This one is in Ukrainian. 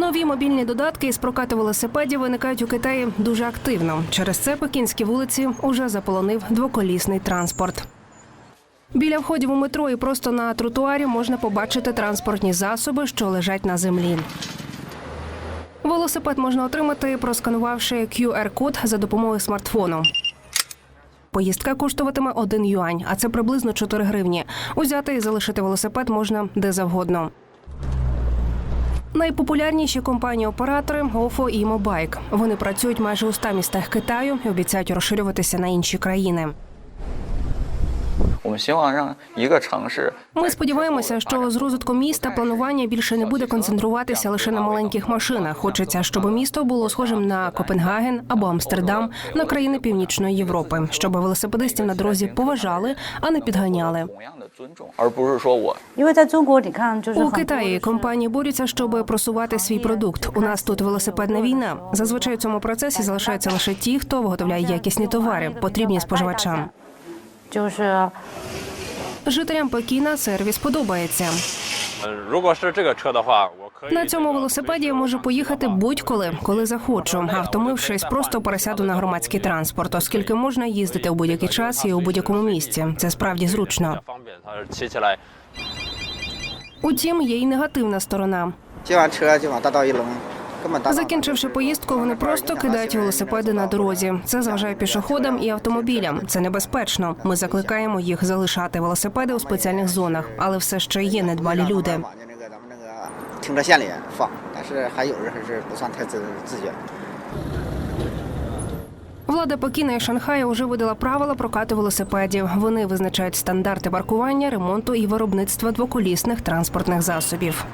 Нові мобільні додатки із прокату велосипедів виникають у Китаї дуже активно. Через це пекінські вулиці уже заполонив двоколісний транспорт. Біля входів у метро і просто на тротуарі можна побачити транспортні засоби, що лежать на землі. Велосипед можна отримати, просканувавши QR-код за допомогою смартфону. Поїздка коштуватиме 1 юань, а це приблизно 4 гривні. Узяти і залишити велосипед можна де завгодно. Найпопулярніші компанії-оператори Офо і Мобайк. Вони працюють майже у 100 містах Китаю і обіцяють розширюватися на інші країни. 我们希望让一个城市 Ми сподіваємося, що з розвитком міста планування більше не буде концентруватися лише на маленьких машинах. Хочеться, щоб місто було схожим на Копенгаген або Амстердам, на країни Північної Європи, щоб велосипедистів на дорозі поважали, а не підганяли. 同样的尊重，而不是说我因为在中国，你看就是 У 很多 Китаї 的是 компанії борються, щоб просувати свій продукт. У нас тут велосипедна війна. Зазвичай у цьому процесі залишаються лише ті, хто виготовляє якісні товари, потрібні споживачам. 就是。 Жителям Пекіна сервіс подобається. На цьому велосипеді я можу поїхати будь-коли, коли захочу. А втомившись, просто пересяду на громадський транспорт, оскільки можна їздити у будь-який час і у будь-якому місці. Це справді зручно. Утім, є й негативна сторона. Закінчивши поїздку, вони просто кидають велосипеди на дорозі. Це заважає пішоходам і автомобілям. Це небезпечно. Ми закликаємо їх залишати велосипеди у спеціальних зонах, але все ще є недбалі люди. Влада Пекіна і Шанхая уже видала правила прокату велосипедів. Вони визначають стандарти паркування, ремонту і виробництва двоколісних транспортних засобів.